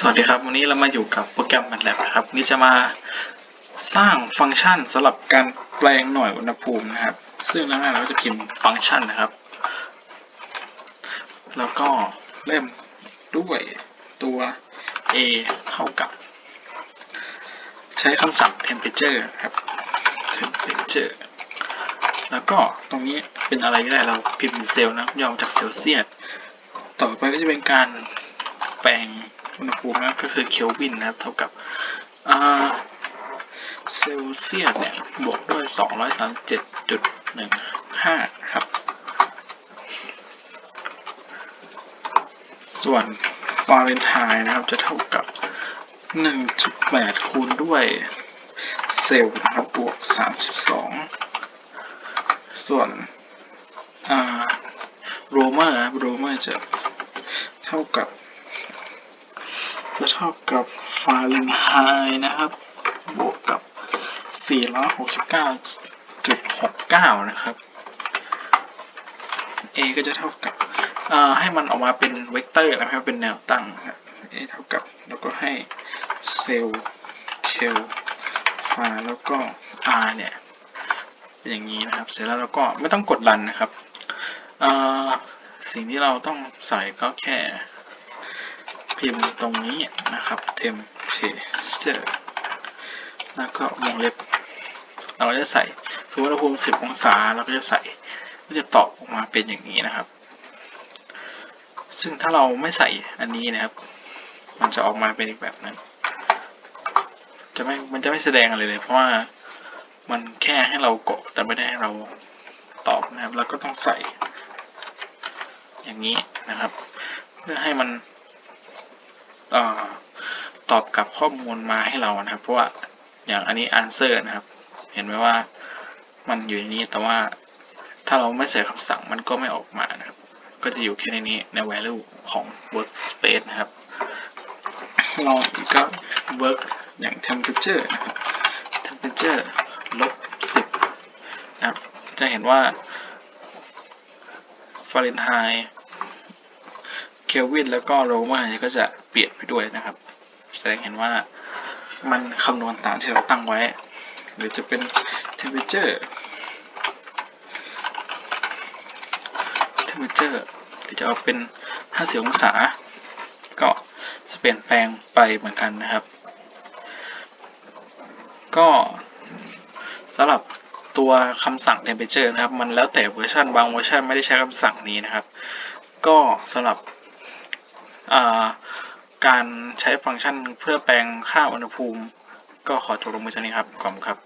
สวัสดีครับ วันนี้เรามาอยู่กับโปรแกรม MATLAB นะครับนนี้จะมาสร้างฟังก์ชันสำหรับการแปลงหน่วยอุณหภูมินะครับ ซึ่งแรกๆเราจะพิมพ์ฟังก์ชันนะครับ แล้วก็เริ่มด้วยตัว a เท่ากับ ใช้คำสั่ง temperature ครับ temperature แล้วก็ตรงนี้เป็นอะไรก็ได้เราพิมพ์เป็นเซลล์นะย่อมาจากเซลเซียสต่อไปก็จะเป็นการแปลง อุณหภูมินะก็คือเคลวินนะครับ เท่ากับเซลเซียสเนี่ย บวกด้วย 237.15 ครับ ส่วนฟาเรนไฮน์นะครับ จะเท่ากับ 1.8 คูณด้วยเซลล์นะครับบวก 32 ส่วนโรเมอร์ครับโรเมอร์จะเท่ากับ จะเท่ากับฟาเรนไฮน์นะครับ บวกกับ 469.69 นะครับ a ก็จะเท่ากับให้มันออกมาเป็นเวกเตอร์นะครับ เป็นแนวตั้งครับ a เท่ากับ แล้วก็ให้เซลล์เคลฟาแล้วก็ r เนี่ยเป็นอย่างนี้นะครับ เสร็จแล้วเราก็ไม่ต้องกดรันนะครับสิ่งที่เราต้องใส่ก็แค่ พิมพ์ตรงนี้นะครับ temperature แล้วก็วงเล็บ เราจะใส่สมมติอุณหภูมิ 10 องศาเราก็จะใส่ก็จะตอบออกมาเป็นอย่างนี้นะครับ ซึ่งถ้าเราไม่ใส่อันนี้นะครับ มันจะออกมาเป็นอีกแบบนึงจะไม่ มันจะไม่แสดงอะไรเลย เพราะว่ามันแค่ให้เรากดแต่ไม่ได้ให้เราตอบนะครับ แล้วก็ต้องใส่ อย่างนี้นะครับ เพื่อให้มัน ตอบกลับข้อมูลมาให้เรานะครับ เพราะว่าอย่างอันนี้ answer นะครับ เห็นไหมว่ามันอยู่ในนี้แต่ว่าถ้าเราไม่ใส่คำสั่งมันก็ไม่ออกมานะครับ ก็จะอยู่แค่ในนี้ใน value ของ workspace นะครับลองอีกก็ work อย่าง temperature นะครับ temperature ลบ10นะครับ จะเห็นว่าฟาเรนไฮน์เคลวินแล้วก็โรมาเนี่ยก็จะ ปลี่ยนไปด้วยนะครับ แสดงเห็นว่ามันคำนวณตามที่เราตั้งไว้ หรือจะเป็น temperature temperature หรือจะเอาเป็น 50 องศา ก็จะเปลี่ยนแปลงไปเหมือนกันนะครับ ก็สำหรับตัวคำสั่ง temperature นะครับ มันแล้วแต่เวอร์ชันบางเวอร์ชันไม่ได้ใช้คำสั่งนี้นะครับ ก็สำหรับอ่า การใช้ฟังก์ชันเพื่อแปลงค่าอุณหภูมิ ก็ขอจบลงมือเท่านี้ครับขอบคุณครับ